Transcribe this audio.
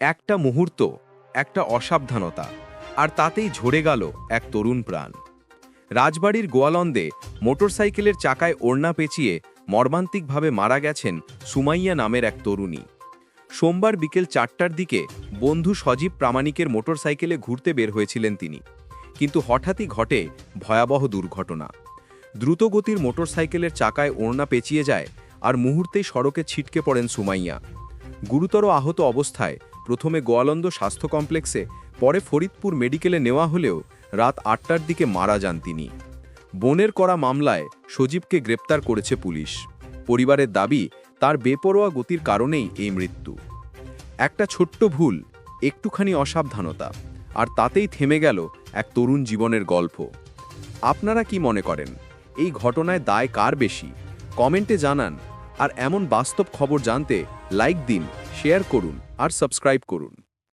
একটা মুহূর্ত, একটা অসাবধানতা, আর তাতেই ঝরে গেল এক তরুণ প্রাণ। রাজবাড়ির গোয়ালন্দে মোটরসাইকেলের চাকায় ওড়না পেঁচিয়ে মর্মান্তিকভাবে মারা গেছেন সুমাইয়া নামের এক তরুণী। সোমবার বিকেল চারটার দিকে বন্ধু সজীব প্রামাণিকের মোটরসাইকেলে ঘুরতে বের হয়েছিলেন তিনি। কিন্তু হঠাৎই ঘটে ভয়াবহ দুর্ঘটনা। দ্রুতগতির মোটরসাইকেলের চাকায় ওড়না পেঁচিয়ে যায় আর মুহূর্তেই সড়কে ছিটকে পড়েন সুমাইয়া। গুরুতর আহত অবস্থায় প্রথমে গোয়ালন্দ স্বাস্থ্য কমপ্লেক্সে, পরে ফরিদপুর মেডিকেলে নেওয়া হলেও রাত আটটার দিকে মারা যান তিনি। বোনের করা মামলায় সজীবকে গ্রেপ্তার করেছে পুলিশ। পরিবারের দাবি, তার বেপরোয়া গতির কারণেই এই মৃত্যু। একটা ছোট্ট ভুল, একটুখানি অসাবধানতা, আর তাতেই থেমে গেল এক তরুণ জীবনের গল্প। আপনারা কি মনে করেন, এই ঘটনায় দায় কার বেশি? কমেন্টে জানান, আর এমন বাস্তব খবর জানতে লাইক দিন, শেয়ার করুন। আর সাবস্ক্রাইব করুন।